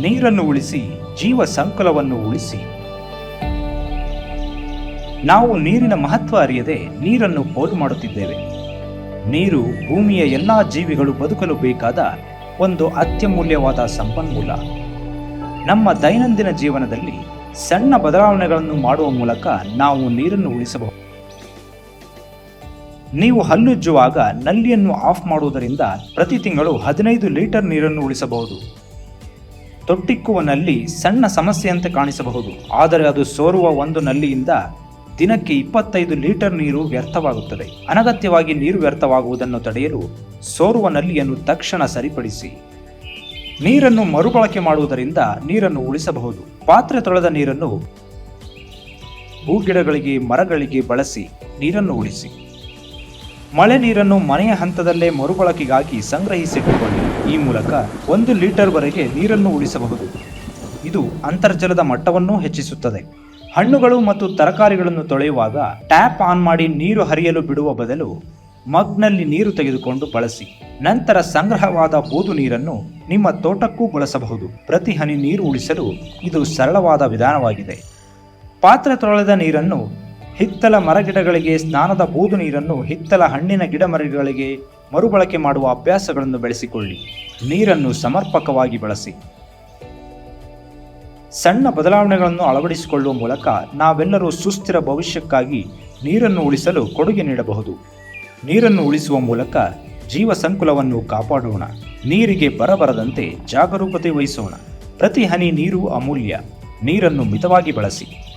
ನೀರನ್ನು ಉಳಿಸಿ, ಜೀವ ಸಂಕುಲವನ್ನು ಉಳಿಸಿ. ನಾವು ನೀರಿನ ಮಹತ್ವ ಅರಿಯದೆ ನೀರನ್ನು ಪೋಲು ಮಾಡುತ್ತಿದ್ದೇವೆ. ನೀರು ಭೂಮಿಯ ಎಲ್ಲಾ ಜೀವಿಗಳು ಬದುಕಲು ಬೇಕಾದ ಒಂದು ಅತ್ಯಮೂಲ್ಯವಾದ ಸಂಪನ್ಮೂಲ. ನಮ್ಮ ದೈನಂದಿನ ಜೀವನದಲ್ಲಿ ಸಣ್ಣ ಬದಲಾವಣೆಗಳನ್ನು ಮಾಡುವ ಮೂಲಕ ನಾವು ನೀರನ್ನು ಉಳಿಸಬಹುದು. ನೀವು ಹಲ್ಲುಜ್ಜುವಾಗ ನಲ್ಲಿಯನ್ನು ಆಫ್ ಮಾಡುವುದರಿಂದ ಪ್ರತಿ ತಿಂಗಳು ಹದಿನೈದು ಲೀಟರ್ ನೀರನ್ನು ಉಳಿಸಬಹುದು. ತೊಟ್ಟಿಕ್ಕುವ ನಲ್ಲಿ ಸಣ್ಣ ಸಮಸ್ಯೆಯಂತೆ ಕಾಣಿಸಬಹುದು. ಆದರೆ ಅದು ಸೋರುವ ಒಂದು ನಲ್ಲಿಯಿಂದ ದಿನಕ್ಕೆ ಇಪ್ಪತ್ತೈದು ಲೀಟರ್ ನೀರು ವ್ಯರ್ಥವಾಗುತ್ತದೆ. ಅನಗತ್ಯವಾಗಿ ನೀರು ವ್ಯರ್ಥವಾಗುವುದನ್ನು ತಡೆಯಲು ಸೋರುವ ನಲ್ಲಿಯನ್ನು ತಕ್ಷಣ ಸರಿಪಡಿಸಿ. ನೀರನ್ನು ಮರುಬಳಕೆ ಮಾಡುವುದರಿಂದ ನೀರನ್ನು ಉಳಿಸಬಹುದು. ಪಾತ್ರೆ ತೊಳೆದ ನೀರನ್ನು ಹೂಗಿಡಗಳಿಗೆ ಮರಗಳಿಗೆ ಬಳಸಿ ನೀರನ್ನು ಉಳಿಸಿ. ಮಳೆ ನೀರನ್ನು ಮನೆಯ ಹಂತದಲ್ಲೇ ಮರುಬಳಕೆಗಾಗಿ ಸಂಗ್ರಹಿಸಿಟ್ಟುಕೊಳ್ಳಿ. ಈ ಮೂಲಕ ಒಂದು ಲೀಟರ್ವರೆಗೆ ನೀರನ್ನು ಉಳಿಸಬಹುದು. ಇದು ಅಂತರ್ಜಲದ ಮಟ್ಟವನ್ನು ಹೆಚ್ಚಿಸುತ್ತದೆ. ಹಣ್ಣುಗಳು ಮತ್ತು ತರಕಾರಿಗಳನ್ನು ತೊಳೆಯುವಾಗ ಟ್ಯಾಪ್ ಆನ್ ಮಾಡಿ ನೀರು ಹರಿಯಲು ಬಿಡುವ ಬದಲು ಮಗ್ನಲ್ಲಿ ನೀರು ತೆಗೆದುಕೊಂಡು ಬಳಸಿ. ನಂತರ ಸಂಗ್ರಹವಾದ ಬೂದು ನೀರನ್ನು ನಿಮ್ಮ ತೋಟಕ್ಕೂ ಬಳಸಬಹುದು. ಪ್ರತಿ ಹನಿ ನೀರು ಉಳಿಸಲು ಇದು ಸರಳವಾದ ವಿಧಾನವಾಗಿದೆ. ಪಾತ್ರೆ ತೊಳೆದ ನೀರನ್ನು ಹಿತ್ತಲ ಮರಗಿಡಗಳಿಗೆ, ಸ್ನಾನದ ಬೂದು ನೀರನ್ನು ಹಿತ್ತಲ ಹಣ್ಣಿನ ಗಿಡ ಮರಗಳಿಗೆ ಮರುಬಳಕೆ ಮಾಡುವ ಅಭ್ಯಾಸಗಳನ್ನು ಬೆಳೆಸಿಕೊಳ್ಳಿ. ನೀರನ್ನು ಸಮರ್ಪಕವಾಗಿ ಬಳಸಿ. ಸಣ್ಣ ಬದಲಾವಣೆಗಳನ್ನು ಅಳವಡಿಸಿಕೊಳ್ಳುವ ಮೂಲಕ ನಾವೆಲ್ಲರೂ ಸುಸ್ಥಿರ ಭವಿಷ್ಯಕ್ಕಾಗಿ ನೀರನ್ನು ಉಳಿಸಲು ಕೊಡುಗೆ ನೀಡಬಹುದು. ನೀರನ್ನು ಉಳಿಸುವ ಮೂಲಕ ಜೀವ ಸಂಕುಲವನ್ನು ಕಾಪಾಡೋಣ. ನೀರಿಗೆ ಬರಬರದಂತೆ ಜಾಗರೂಕತೆ ವಹಿಸೋಣ. ಪ್ರತಿ ಹನಿ ನೀರು ಅಮೂಲ್ಯ. ನೀರನ್ನು ಮಿತವಾಗಿ ಬಳಸಿ.